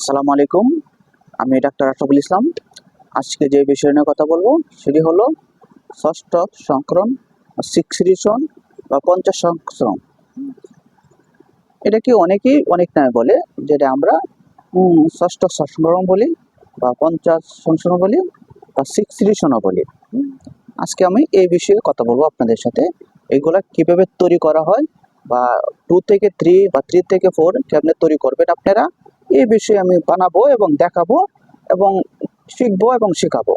আসসালামু আলাইকুম। আমি ডাক্তার আশরাফুল ইসলাম। আজকে যে বিষয় নিয়ে কথা বলব, সেটি হলো ষষ্ঠ সংক্রমণ সিক্সিরিশন বা পঞ্চাশ সংক্রমণ। এটাকে অনেকেই অনেক নামে বলে, যেটা আমরা ষষ্ঠ সংক্রমণ বলি বা পঞ্চাশ সংক্রমণ বলি বা সিক্সিরিশনও বলি। আজকে আমি এই বিষয়ে কথা বলব আপনাদের সাথে। এগুলা কীভাবে তৈরি করা হয় বা টু থেকে থ্রি বা থ্রি থেকে ফোর কেমনে তৈরি করবেন আপনারা? এই বিষয়ে আমি বানাবো এবং দেখাবো এবং শিখব এবং শেখাবো।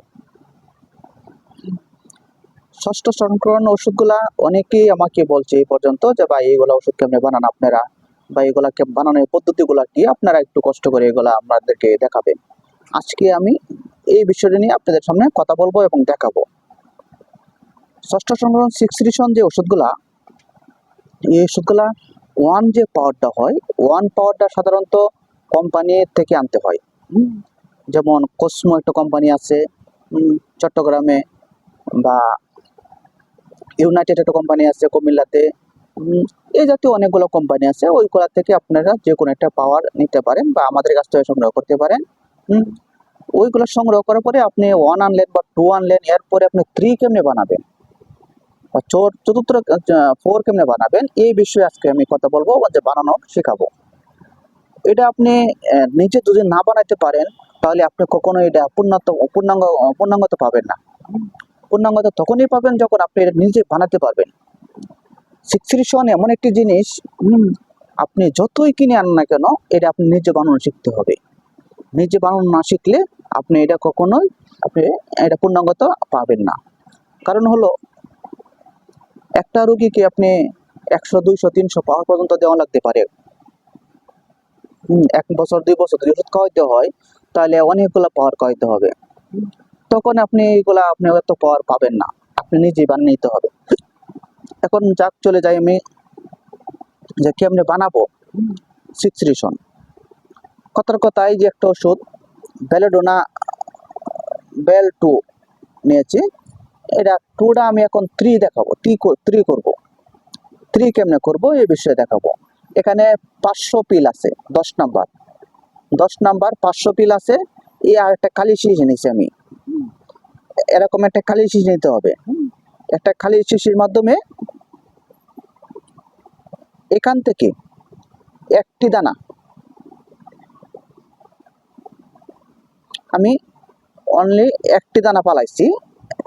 ষষ্ঠ সংক্রমণ ওষুধগুলা অনেকেই আমাকে বলছে এই পর্যন্ত যে, ভাই এইগুলো ওষুধ কেমনে বানান আপনারা? বা এগুলা কে বানানোর পদ্ধতিগুলা কি? আপনারা একটু কষ্ট করে এগুলা আপনাদেরকে দেখাবেন আজকে আমি এই বিষয়টা নিয়ে আপনাদের সামনে কথা বলব এবং দেখাবো। ষষ্ঠ সংক্রমণ সিক্সিরিশন যে ওষুধগুলা, এই ওষুধগুলা ওয়ান যে পাওয়ারটা হয় ওয়ান পাওয়ারটা সাধারণত কোম্পানি থেকে আনতে হয়। যেমন কসমো একটা কোম্পানি আছে চট্টগ্রামে বা ইউনাইটেড একটা কোম্পানি আছে কুমিল্লাতে এই জাতীয় অনেকগুলো কোম্পানি আছে, ওইগুলা থেকে আপনারা যে কোনো একটা পাওয়ার নিতে পারেন বা আমাদের কাছ থেকে সংগ্রহ করতে পারেন ওইগুলো সংগ্রহ করার পরে আপনি ওয়ান আনলেন বা টু আনলেন এরপরে আপনি থ্রি কেমনে বানাবেন? বা চতুর্থ ফোর কেমনে বানাবেন? এই বিষয়ে আজকে আমি কথা বলব, যে বানানো শেখাবো। এটা আপনি নিজে যদি না বানাইতে পারেন, তাহলে আপনি কখনো এটা পূর্ণাঙ্গ পূর্ণাঙ্গ, পূর্ণাঙ্গতা পাবেন না। পূর্ণাঙ্গতা তখনই পাবেন যখন আপনি এটা নিজে বানাতে পারবেন। সিক্সিরিশন এমন একটি জিনিস আপনি যতই কিনে আন না কেন, এটা আপনি নিজে বানানো শিখতে হবে। নিজে বানানো না শিখলে আপনি এটা কখনোই, আপনি এটা পূর্ণাঙ্গতা পাবেন না। কারণ হলো, একটা রুগীকে আপনি একশো, দুইশো, তিনশো পাওয়ার পর্যন্ত দেওয়া লাগতে পারে। এক বছর, দুই বছর যদি ওষুধ খাওয়াইতে হয়, তাহলে অনেকগুলো পাওয়ার খাওয়াইতে হবে। তখন আপনি এইগুলা আপনি এত পাওয়ার পাবেন না, আপনি নিজেই বানিয়ে নিতে হবে। এখন যাক চলে যাই আমি, যে কেমনে বানাবো? সিক্সরিশন কথার কথাই যে একটা ওষুধ বেলেডোনা বেল টু নিয়েছি। এটা টুটা আমি এখন থ্রি দেখাবো থ্রি থ্রি করব। থ্রি কেমনে করব, এই বিষয়ে দেখাবো। এখানে পাঁচশো পিল আছে দশ নাম্বার। দশ নাম্বার পাঁচশো পিল আছে এই আর একটা খালি শীষ নিয়েছি আমি। এরকম একটা খালি শীষ নিতে হবে। একটা খালি শিশির মাধ্যমে এখান থেকে একটি দানা আমি অনলি একটি দানা পালাইছি।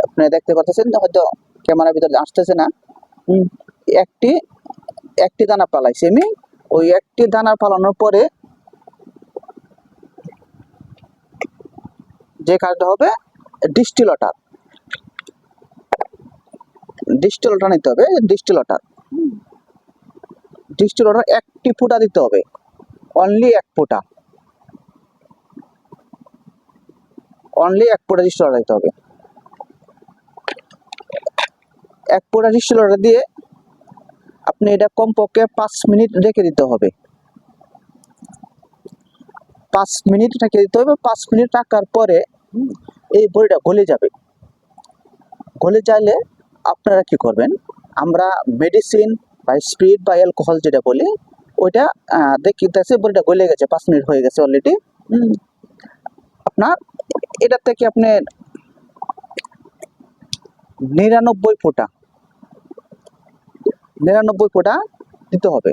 আপনি দেখতে পাচ্ছেন হয়তো ক্যামেরার ভিতরে আসতেছে না। একটি একটি দানা পালাইছি। আমি ওই একটি দানা পালানোর পরে যে কাজটা হবে ডিস্টিল ওয়াটার ডিস্টিল ওয়াটার নিতে হবে ডিস্টিল ওয়াটার ডিস্টিল ওয়াটার একটি ফুটা দিতে হবে। অনলি এক ফুটা। অনলি এক ফুটা ডিস্টিল ওয়াটার দিতে হবে। এক ফুটা ডিস্টিল ওয়াটার দিয়ে আপনি এটা কমপক্ষে পাঁচ মিনিট রেখে দিতে হবে। পাঁচ মিনিট রেখে দিতে হবে, পাঁচ মিনিট রাখার পরে এই বড়িটা গলে যাবে। গলে যাইলে আপনারা কি করবেন, আমরা মেডিসিন বা স্পিড বা অ্যালকোহল যেটা বলি, ওইটা দেখিতেছে বড়িটা গলে গেছে, পাঁচ মিনিট হয়ে গেছে অলরেডি আপনার এটা থেকে আপনি নিরানব্বই ফোঁটা নিরানব্বই ফোঁটা দিতে হবে।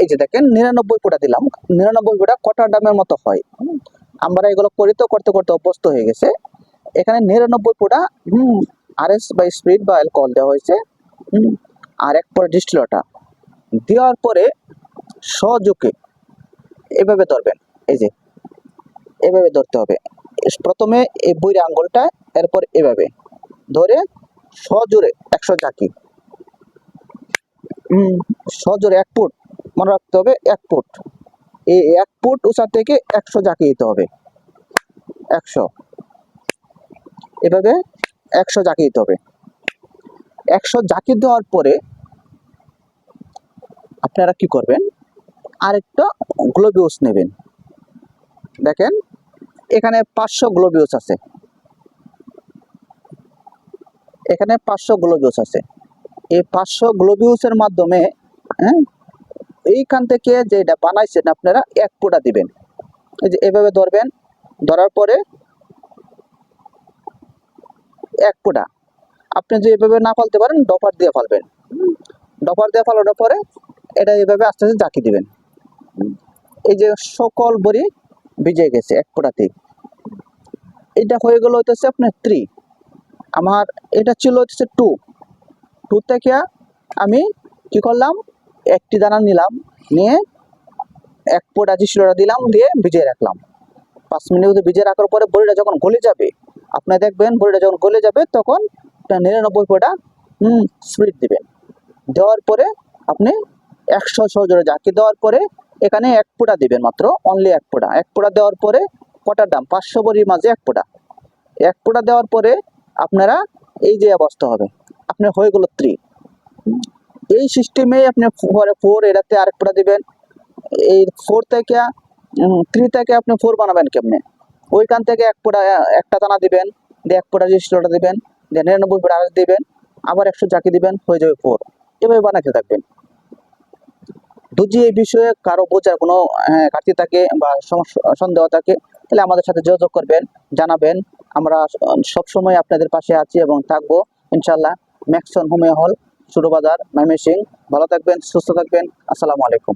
এই যে দেখেন, নিরানব্বই ফোঁটা দিলাম। নিরানব্বই ফোঁটা কটা ডামের মতো হয়? আমরা এগুলো করি তো করতে করতে অভ্যস্ত হয়ে গেছে। এখানে নিরানব্বই ফোঁটা, হুম আর এস বা স্পিড বা অ্যালকোহল দেওয়া হয়েছে। আর এক পরে ডিস্টিলটা দেওয়ার পরে সযোগে এভাবে ধরবেন, এই যে। এভাবে ধরতে হবে। প্রথমে এই বইয়ের আঙ্গুলটা, এরপর এভাবে। ধরে সজোরে একশো হুম সজোরে এক ফুট, মনে রাখতে হবে এক ফুট। এই এক ফুট উঁচা থেকে একশো জাকি দিতে হবে। একশো। এভাবে একশো জাকি দিতে হবে। একশো জাকি দেওয়ার পরে আপনারা কি করবেন? আরেকটা গ্লোবিউস নেবেন। দেখেন, এখানে পাঁচশো গ্লোবিউস আছে। এখানে পাঁচশো গ্লোবিউস আছে। এই পাঁচশো গ্লোবিউসের মাধ্যমে হ্যাঁ এইখান থেকে যেটা বানাইছেন আপনারা, এক পোটা দিবেন। এই যে এভাবে ধরবেন, ধরার পরে এক পোটা আপনি যদি এভাবে না ফালতে পারেন, ডপার দিয়ে ফালবেন। ডপার দিয়ে ফালানোর পরে এটা এভাবে আস্তে আস্তে জাকি দিবেন। এই যে সকল বড়ি ভিজে গেছে এক পোটাতেই এটা হয়ে গেল হইতেছে আপনার থ্রি আমার এটা ছিল হচ্ছে টু টু থেকে আমি কি করলাম? একটি দানা নিলাম, নিয়ে এক পোট আজি শিলোটা দিলাম, দিয়ে ভিজিয়ে রাখলাম। পাঁচ মিনিট মধ্যে ভিজিয়ে রাখার পরে বড়িটা যখন গলে যাবে, আপনি দেখবেন বড়িটা যখন গলে যাবে, তখন নিরানব্বই হুম স্প্রিট দিবেন। দেওয়ার পরে আপনি একশো সজোরে জাকি দেওয়ার পরে এখানে এক পোটা দিবেন মাত্র অনলি এক পোটা এক পোটা দেওয়ার পরে কটার দাম? পাঁচশো বড়ির মাঝে এক পোটা এক পোটা দেওয়ার পরে আপনারা এই যে অবস্থা হবে, আপনার হয়ে গেল থ্রি এই সিস্টেমে আপনি পরে ফোর এটাতে আরেক পোটা দিবেন। এই ফোর থেকে থ্রি থেকে আপনি ফোর বানাবেন কেমনে? ওইখান থেকে এক পোটা একটা দানা দিবেন, দিয়ে এক পোটা রেজিস্টারটা দিবেন, দিয়ে নিরানব্বই আরেক দিবেন, আবার একশো চাকি দিবেন, হয়ে যাবে ফোর এভাবে বানাতে থাকবেন। যদি এই বিষয়ে কারও বোঝার কোনো আহ, ঘাটতি থাকে বা সন্দেহ থাকে তাহলে আমাদের সাথে যোগাযোগ করবেন জানাবেন। আমরা সবসময় আপনাদের পাশে আছি এবং থাকব ইনশাল্লাহ ম্যাক্সন হোমিও হল সুরবাজার ময়মনসিং ভালো থাকবেন সুস্থ থাকবেন। আসসালামু আলাইকুম।